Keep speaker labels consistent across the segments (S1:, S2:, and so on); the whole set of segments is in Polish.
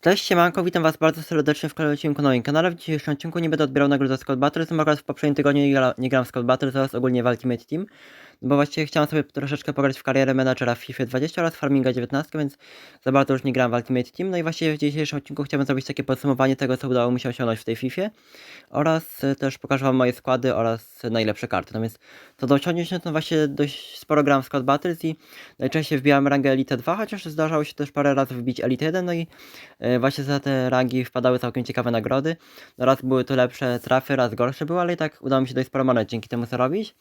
S1: Cześć, siemanko, witam was bardzo serdecznie w kolejnym odcinku na moim kanale. W dzisiejszym odcinku nie będę odbierał nagrody za Scout Battles, akurat w poprzednim tygodniu nie, gra, nie gram w Scout Battles oraz ogólnie w Ultimate Team. Bo właściwie chciałem sobie troszeczkę pograć w karierę menadżera w FIFA 20 oraz Farminga 19, więc za bardzo już nie grałem w Ultimate Team. No i właściwie w dzisiejszym odcinku chciałbym zrobić takie podsumowanie tego, co udało mi się osiągnąć w tej FIFA. Oraz e, też pokażę wam moje składy oraz najlepsze karty. No więc co do osiągnięć, no to właśnie dość sporo gram w Scout Battles i najczęściej wbijałem rangę Elite 2, chociaż zdarzało się też parę razy wbić Elite 1, no i e, właśnie za te rangi wpadały całkiem ciekawe nagrody. No raz były to lepsze trafy, raz gorsze były, ale i tak udało mi się dość sporo monet dzięki temu zarobić.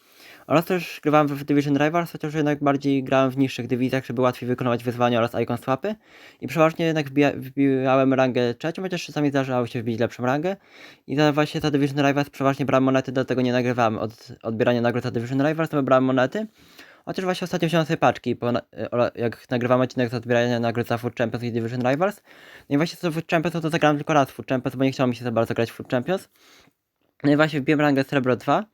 S1: Oraz też grywałem w Division Rivals, chociaż jednak bardziej grałem w niższych dywizjach, żeby łatwiej wykonywać wyzwania oraz icon swapy. I przeważnie jednak wbija, wbijałem rangę trzecią, chociaż czasami zdarzało się wbić lepszą rangę. I za właśnie za Division Rivals przeważnie brałem monety, dlatego nie nagrywałem od odbierania nagród za Division Rivals, to brałem monety. Chociaż właśnie ostatnio wziąłem sobie paczki, po, na- o- jak nagrywam odcinek z odbierania nagród za Food Champions i Division Rivals. No i właśnie co Food Champions, no to zagrałem tylko raz Food Champions, bo nie chciało mi się za bardzo grać Food Champions. No i właśnie wbiłem rangę Srebro 2.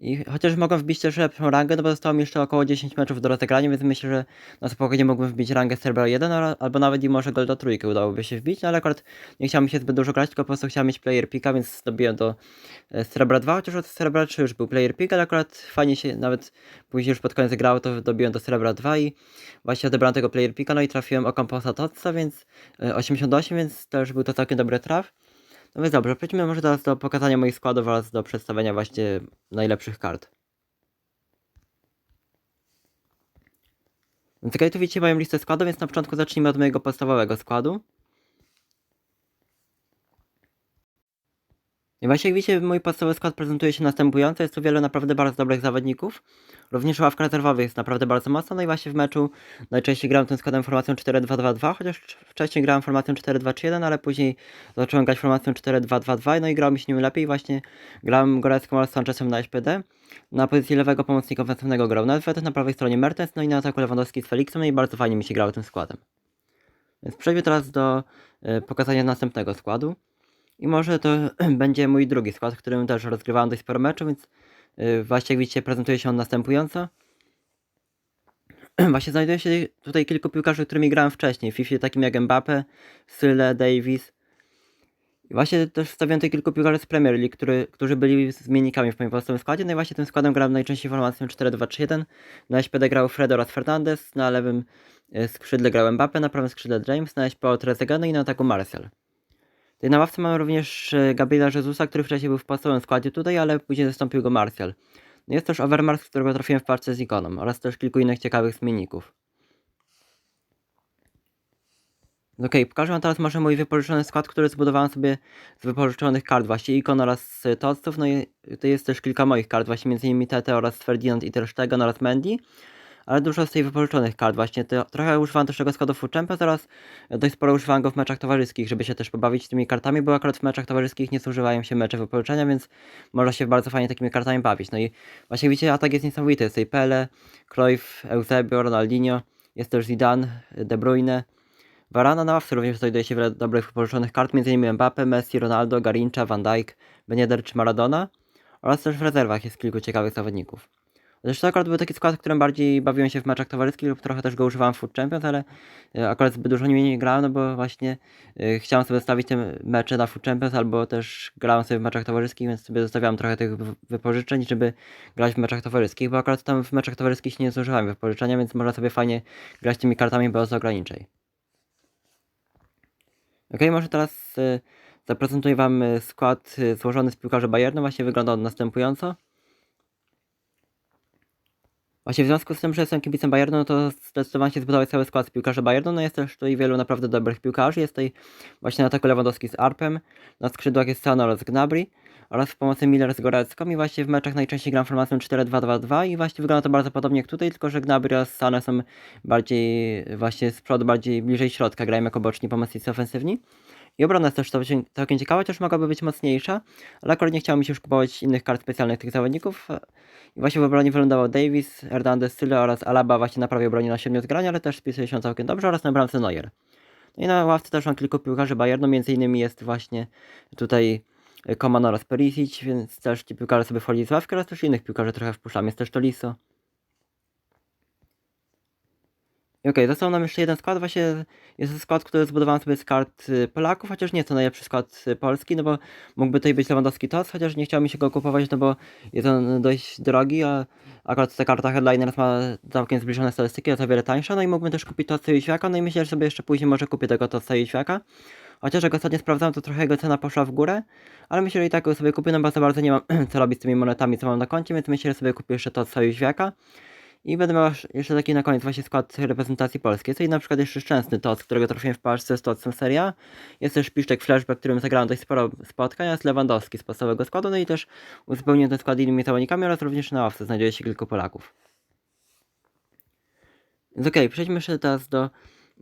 S1: I chociaż mogłem wbić też lepszą rangę, no bo zostało mi jeszcze około 10 meczów do rozegrania, więc myślę, że na spokojnie mógłbym wbić rangę Srebro 1, ala- albo nawet i może Goldo trójkę udałoby się wbić, no ale akurat nie chciałem się zbyt dużo grać, tylko po prostu chciałem mieć player picka, więc dobiłem do e, Srebra 2, chociaż od Srebra 3 już był player pick, ale akurat fajnie się nawet później już pod koniec grało, to dobiłem do Srebra 2 i właśnie odebrałem tego player picka, no i trafiłem o Composa Totsa, więc e, 88, więc też był to całkiem dobry traf. No więc dobrze, przejdźmy może teraz do pokazania moich składów oraz do przedstawienia właśnie najlepszych kart. Więc okej, tu widzicie moją listę składów, więc na początku zacznijmy od mojego podstawowego składu. Właśnie jak widzicie, mój podstawowy skład prezentuje się następująco. Jest tu wiele naprawdę bardzo dobrych zawodników. Również ławka rezerwowych jest naprawdę bardzo mocna. No i właśnie w meczu najczęściej grałem tym składem formacją 4-2-2-2, chociaż wcześniej grałem formacją 4-2-3-1, ale później zacząłem grać formacją 4-2-2-2, no i grał mi się nim lepiej. Właśnie grałem Gorecką oraz Sanchezem na SPD. Na pozycji lewego pomocnika ofensywnego grał Nedved, na prawej stronie Mertens, no i na ataku Lewandowski z Felixem, no i bardzo fajnie mi się grało tym składem. Więc przejdźmy teraz do y, pokazania następnego składu. I może to będzie mój drugi skład, którym też rozgrywałem dość sporo meczów, więc yy, właśnie jak widzicie prezentuje się on następująco. właśnie znajduje się tutaj kilku piłkarzy, którymi grałem wcześniej. W FIFA takim jak Mbappe, Syle, Davis. I właśnie też wstawiłem tutaj kilku piłkarzy z Premier League, który, którzy byli zmiennikami w moim podstawowym składzie. No i właśnie tym składem grałem najczęściej formacją 4-2-3-1. Na SPD grał Fred oraz Fernandez, na lewym y, skrzydle grał Mbappe, na prawym skrzydle James, na SPO Trezeguet, no i na ataku Martial. Tutaj na ławce mamy również e, Gabriela Jezusa, który wcześniej był w podstawowym składzie tutaj, ale później zastąpił go Martial. No Jest też Overmars, którego trafiłem w parce z ikoną oraz też kilku innych ciekawych zmienników. Okej, pokażę wam teraz może mój wypożyczony skład, który zbudowałem sobie z wypożyczonych kart, właśnie ikon oraz e, toców, no i to jest też kilka moich kart, właśnie m.in. Tete oraz Ferdinand i Ter Stegen oraz Mendy ale dużo z tej wypożyczonych kart właśnie. To, trochę używam też tego składu Food Champions oraz dość sporo używam go w meczach towarzyskich, żeby się też pobawić tymi kartami, bo akurat w meczach towarzyskich nie zużywają się mecze wypożyczenia, więc można się bardzo fajnie takimi kartami bawić. No i właśnie widzicie, atak jest niesamowity. Jest tutaj Pele, Cruyff, Eusebio, Ronaldinho, jest też Zidane, De Bruyne, Varana na ławce również znajduje się wiele dobrych wypożyczonych kart, m.in. Mbappe, Messi, Ronaldo, Garincha, Van Dijk, Ben Yedder czy Maradona oraz też w rezerwach jest kilku ciekawych zawodników. Zresztą akurat był taki skład, w którym bardziej bawiłem się w meczach towarzyskich lub trochę też go używałem w Food Champions, ale e, akurat zbyt dużo nimi nie grałem, no bo właśnie e, chciałem sobie zostawić te mecze na Food Champions, albo też grałem sobie w meczach towarzyskich, więc sobie zostawiałem trochę tych wy- wypożyczeń, żeby grać w meczach towarzyskich, bo akurat tam w meczach towarzyskich nie zużywałem wypożyczenia, więc można sobie fajnie grać tymi kartami bez ograniczeń. Ok, może teraz e, zaprezentuję Wam skład złożony z piłkarzy Bayernu. Właśnie wygląda on następująco. Właśnie w związku z tym, że jestem kibicem Bayernu, no to zdecydowanie się zbudować cały skład z piłkarzy Bayernu. No jest też tutaj wielu naprawdę dobrych piłkarzy. Jest tutaj właśnie na ataku Lewandowski z Arpem, na skrzydłach jest Sano oraz Gnabry oraz w pomocy Miller z Gorecką i właśnie w meczach najczęściej gram formacją 4-2-2-2 i właśnie wygląda to bardzo podobnie jak tutaj, tylko że Gnabry oraz Sano są bardziej właśnie z przodu, bardziej bliżej środka, grają jako boczni pomocnicy ofensywni. I obrona jest też całkiem- ciekawa, chociaż mogłaby być mocniejsza, ale akurat nie chciało mi się już kupować innych kart specjalnych tych zawodników. I właśnie w obronie wylądował Davis, Hernandez, Syle oraz Alaba właśnie na prawej obronie na 7 zgrania, ale też spisuje się całkiem dobrze oraz na bramce Neuer. No i na ławce też mam kilku piłkarzy Bayernu, między innymi jest właśnie tutaj Koman oraz Perisic, więc też ci piłkarze sobie wchodzi z ławki oraz też innych piłkarzy trochę wpuszczam. Jest też Tolisso. Okej, został nam jeszcze jeden skład, właśnie jest to skład, który zbudowałem sobie z kart y, Polaków, chociaż nie jest to najlepszy skład y, polski, no bo mógłby tutaj być Lewandowski TOS, chociaż nie chciało mi się go kupować, no bo jest on dość drogi, a akurat ta karta Headliners ma całkiem zbliżone statystyki, jest o wiele tańsza, no i mógłbym też kupić TOS i Świaka, no i myślę, że sobie jeszcze później może kupię tego TOS i Świaka. Chociaż jak ostatnio sprawdzałem, to trochę jego cena poszła w górę, ale myślę, że i tak go sobie kupię, no bo za bardzo nie mam co robić z tymi monetami, co mam na koncie, więc myślę, że sobie kupię jeszcze TOS i Świaka. I będę miał jeszcze taki na koniec właśnie skład reprezentacji polskiej. Jest tutaj na przykład jeszcze szczęsny TOC, którego trafiłem w paczce z TOCem seria. Jest też Piszczek Flashback, którym zagrałem dość sporo spotkań, jest Lewandowski z podstawowego składu, no i też uzupełniłem ten skład innymi zawodnikami oraz również na ławce znajduje się kilku Polaków. Więc okej, przejdźmy jeszcze teraz do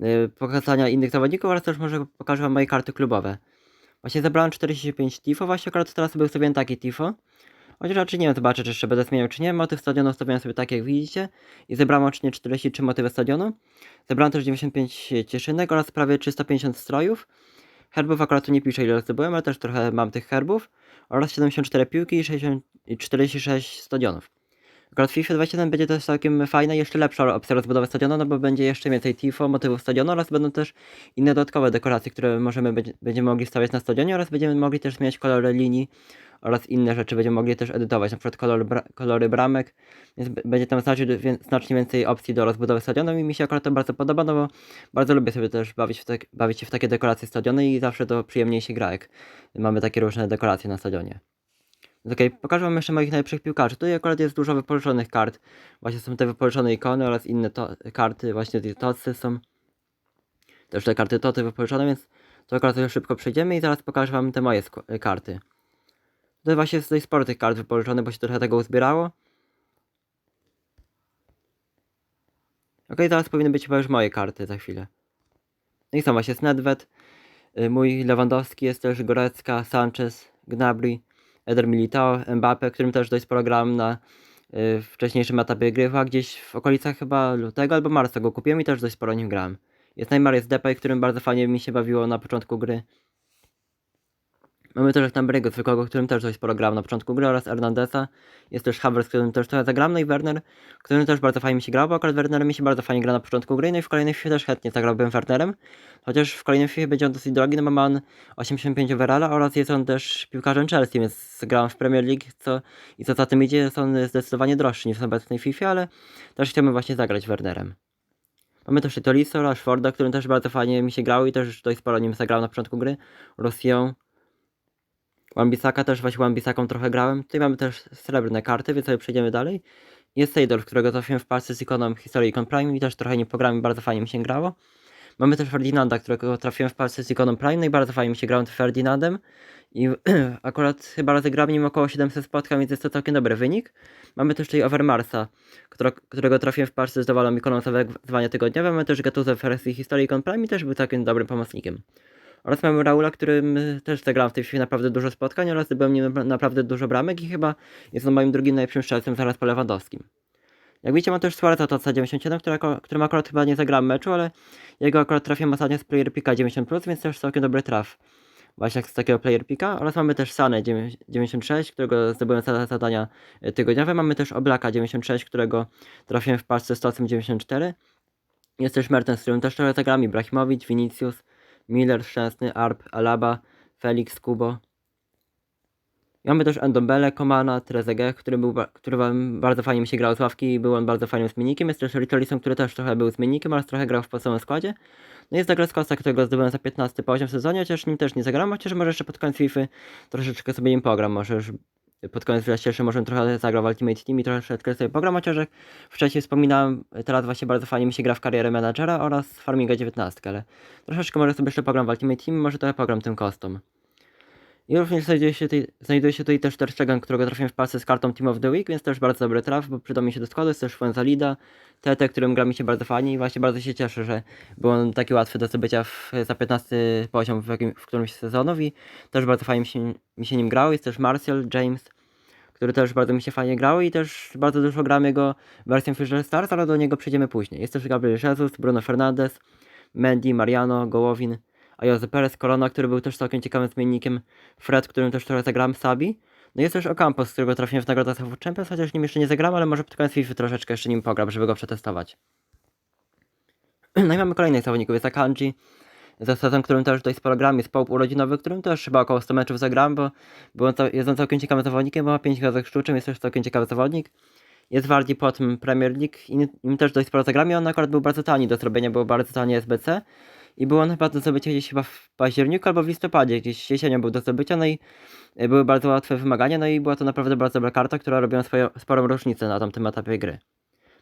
S1: y, pokazania innych zawodników oraz też może pokażę wam moje karty klubowe. Właśnie zebrałem 45 tifo, właśnie akurat teraz sobie ustawiłem takie tifo. Chociaż raczej nie zobaczę czy jeszcze będę zmieniał czy nie. Motyw stadionu ustawiałem sobie tak jak widzicie. I zebrałem łącznie 43 motywy stadionu. Zebrałem też 95 cieszynek oraz prawie 350 strojów. Herbów akurat tu nie piszę ile zdobyłem, ale też trochę mam tych herbów. Oraz 74 piłki i, 60, i 46 stadionów. W FIFA 27 będzie też całkiem fajna jeszcze lepsza opcja rozbudowy stadionu, no bo będzie jeszcze więcej tifo, motywów stadionu oraz będą też inne dodatkowe dekoracje, które możemy będzie, będziemy mogli stawiać na stadionie oraz będziemy mogli też zmieniać kolory linii oraz inne rzeczy będziemy mogli też edytować, na przykład kolor, bra kolory bramek, więc będzie tam znacznie, znacznie więcej opcji do rozbudowy stadionu i mi się akurat to bardzo podoba, no bo bardzo lubię sobie też bawić, w tak, bawić się w takie dekoracje stadionu i zawsze to przyjemniej się gra, jak mamy takie różne dekoracje na stadionie. Okej, pokażę wam jeszcze moich najlepszych piłkarzy. Tutaj akurat jest dużo wypożyczonych kart. Właśnie są te wypożyczone ikony oraz inne karty, właśnie te tocy są. Też te karty toty wypożyczone, więc to akurat sobie szybko przejdziemy i zaraz pokażę wam te moje skła- karty. Tutaj właśnie jest dość sporo tych kart wypożyczonych, bo się trochę tego uzbierało. Okej, teraz powinny być chyba już moje karty za chwilę. No i są właśnie Snedwet, y, mój Lewandowski, jest też Gorecka, Sanchez, Gnabry, Eder Militao, Mbappe, którym też dość sporo grałem na y, wcześniejszym etapie gry, chyba gdzieś w okolicach chyba lutego albo marca go kupiłem i też dość sporo nim grałem. Jest Neymar, jest Depay, którym bardzo fajnie mi się bawiło na początku gry. Mamy też Tambrego zwykłego, którym też dość sporo grałem na początku gry oraz Hernandeza. Jest też Havertz, którym też trochę zagram, no i Werner, którym też bardzo fajnie mi się grał, bo akurat Wernerem mi się bardzo fajnie gra na początku gry, no i w kolejnej FIFA też chętnie zagrałbym Wernerem. Chociaż w kolejnym FIFA będzie on dosyć drogi, no bo ma on 85 overalla oraz jest on też piłkarzem Chelsea, więc grałem w Premier League, co i co za tym idzie, jest on zdecydowanie droższy niż w obecnej FIFA, ale też chciałbym właśnie zagrać Wernerem. Mamy też Toliso, Rashforda, którym też bardzo fajnie mi się grało i też dość sporo nim zagrałem na początku gry. Rosją. Wambisaka też właśnie Wambisaką trochę grałem. Tutaj mamy też srebrne karty, więc sobie przejdziemy dalej. Jest Seydorf, którego trafiłem w parce z ikoną History Icon Prime i też trochę nie pograłem bardzo fajnie mi się grało. Mamy też Ferdinanda, którego trafiłem w parce z ikoną Prime, no i bardzo fajnie mi się grało tym Ferdinandem. I akurat chyba rozegrałem nim około 700 spotkań, więc jest to całkiem dobry wynik. Mamy też tutaj Overmarsa, którego, trafiłem w parce z dowolną ikoną zwania tygodniowe. Mamy też Gatuzę w wersji History Icon Prime i też był całkiem dobrym pomocnikiem. Oraz mamy Raula, którym y, też zagrałem w tej chwili naprawdę dużo spotkań oraz zdobyłem nim napra- naprawdę dużo bramek i chyba jest on moim drugim najlepszym strzelcem zaraz po Lewandowskim. Jak widzicie mam też Suareza Toca 97, który, którym akurat chyba nie zagrałem meczu, ale jego akurat trafiłem ostatnio z Player Picka 90+, więc też całkiem dobry traf. Właśnie z takiego Player Picka. Oraz mamy też Sanę 96, którego zdobyłem za zadania y, tygodniowe. Mamy też Oblaka 96, którego trafiłem w parce z Tocem 94. Jest też Mertens, z którym też trochę zagrałem, Ibrahimowicz, Vinicius, Miller, Szczęsny, Arp, Alaba, Felix, Kubo. Mamy też Endombele, Komana, Trezeguet, który, był, który bardzo fajnie mi się grał z ławki i był on bardzo fajnym zmiennikiem. Jest też Richarlison, który też trochę był zmiennikiem, ale trochę grał w podstawowym składzie. No jest Douglas Costa, którego zdobyłem za 15 poziom w sezonie, chociaż nim też nie zagram, chociaż może jeszcze pod koniec FIFA troszeczkę sobie nim pogram, może już pod koniec wreszcie może trochę zagrał w Ultimate Team i troszeczkę sobie pogram, chociaż wcześniej wspominałem, teraz właśnie bardzo fajnie mi się gra w karierę menadżera oraz Farminga 19, ale troszeczkę może sobie jeszcze pogram w Ultimate Team, może trochę pogram tym kostom. I również znajduje się, tutaj, znajduje się tutaj też Ter Stegen, którego trafiłem w palce z kartą Team of the Week, więc też bardzo dobry traf, bo przydał mi się do składu. Jest też Fuenzalida, TT, którym gra mi się bardzo fajnie i właśnie bardzo się cieszę, że był on taki łatwy do zdobycia w, za 15 poziom w, jakim, w którymś z sezonów i też bardzo fajnie mi się, mi się nim grało. Jest też Martial, James, który też bardzo mi się fajnie grał i też bardzo dużo gramy jego wersją Fisher Stars, ale do niego przejdziemy później. Jest też Gabriel Jesus, Bruno Fernandes, Mendy, Mariano, Gołowin, a Perez, Corona, który był też całkiem ciekawym zmiennikiem, Fred, którym też trochę zagram, Sabi. No jest też Ocampos, z którego trafiłem w nagrodę of Champions, chociaż nim jeszcze nie zagram, ale może pod koniec FIFA troszeczkę jeszcze nim pogram, żeby go przetestować. No i mamy kolejnych zawodników, jest Akanji, za sezon, którym też dość sporo gram, jest Pope urodzinowy, którym też chyba około 100 meczów zagram, bo, bo on cał, jest on całkiem ciekawym zawodnikiem, bo ma 5 gwiazdek sztuczym, jest też całkiem ciekawy zawodnik. Jest Wardi po tym Premier League i im też dość sporo zagram i on akurat był bardzo tani do zrobienia, był bardzo tani SBC i był on chyba do zdobycia gdzieś chyba w październiku albo w listopadzie, gdzieś jesienią był do zdobycia, no i y, były bardzo łatwe wymagania, no i była to naprawdę bardzo dobra karta, która robiła swoją, sporą różnicę na tamtym etapie gry.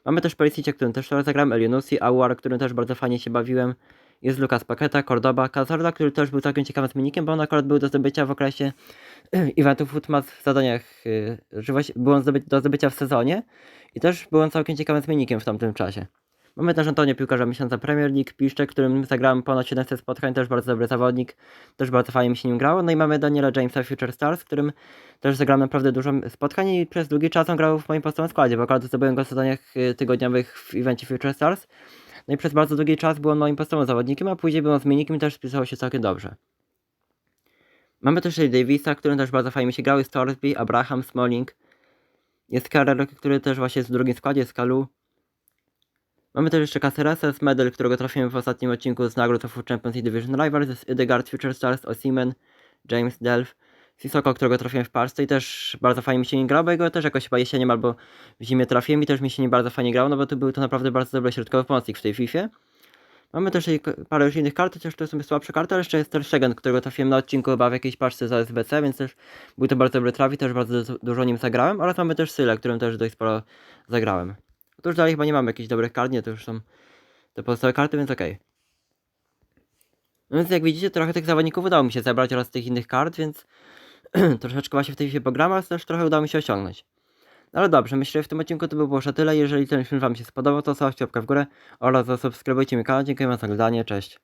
S1: Mamy też Perisicie, którym też trochę zagram, Elionusi, Awar, którym też bardzo fajnie się bawiłem. Jest Lucas Paqueta, Cordoba, Cazorla, który też był całkiem ciekawym zmiennikiem, bo on akurat był do zdobycia w okresie eventów Footmas w zadaniach, yy, że właśnie był on do zdobycia w sezonie i też był on całkiem ciekawym zmiennikiem w tamtym czasie. Mamy też Antonio Piłkarza Miesiąca Premier League, Piszczek, którym zagrałem ponad 700 spotkań, też bardzo dobry zawodnik, też bardzo fajnie mi się nim grało. No i mamy Daniela Jamesa Future Stars, którym też zagrałem naprawdę dużo spotkań i przez długi czas on grał w moim podstawowym składzie, bo akurat zdobyłem go w zadaniach y, tygodniowych w evencie Future Stars. No i przez bardzo długi czas był on moim podstawowym zawodnikiem, a później był on zmiennikiem i też spisało się całkiem dobrze. Mamy też Davisa, którym też bardzo fajnie mi się grał, jest Torsby, Abraham, Smalling. Jest Carrero, który też właśnie jest w drugim składzie, jest Kalu. Mamy też jeszcze Cacerasa z medal, którego trafiłem w ostatnim odcinku z nagród of Champions i Division Rivals, Idegard, Future Stars, Osimen, James Delph, Sissoko, którego trafiłem w Parsce i też bardzo fajnie mi się nie grał, bo jego też jakoś chyba jesieniem albo w zimie trafiłem i też mi się nie bardzo fajnie grało, no bo to był to naprawdę bardzo dobry środkowy pomocnik w tej FIFA. Mamy też parę już innych kart, chociaż to są słabsze karty, ale jeszcze jest też Szegen, którego trafiłem na odcinku chyba w jakiejś paczce za SBC, więc też był to bardzo dobry trafi, też bardzo du- dużo nim zagrałem, oraz mamy też Syle, którym też dość sporo zagrałem. To już dalej chyba nie mamy jakichś dobrych kart, nie, to już są te pozostałe karty, więc okej. No więc jak widzicie, trochę tych zawodników udało mi się zebrać oraz tych innych kart, więc troszeczkę właśnie w tej chwili pogram, ale też trochę udało mi się osiągnąć. No Ale dobrze, myślę, że w tym odcinku to by było już tyle. Jeżeli ten film Wam się spodobał, to zostawcie łapkę w górę oraz zasubskrybujcie mi kanał. Dziękuję za oglądanie, cześć.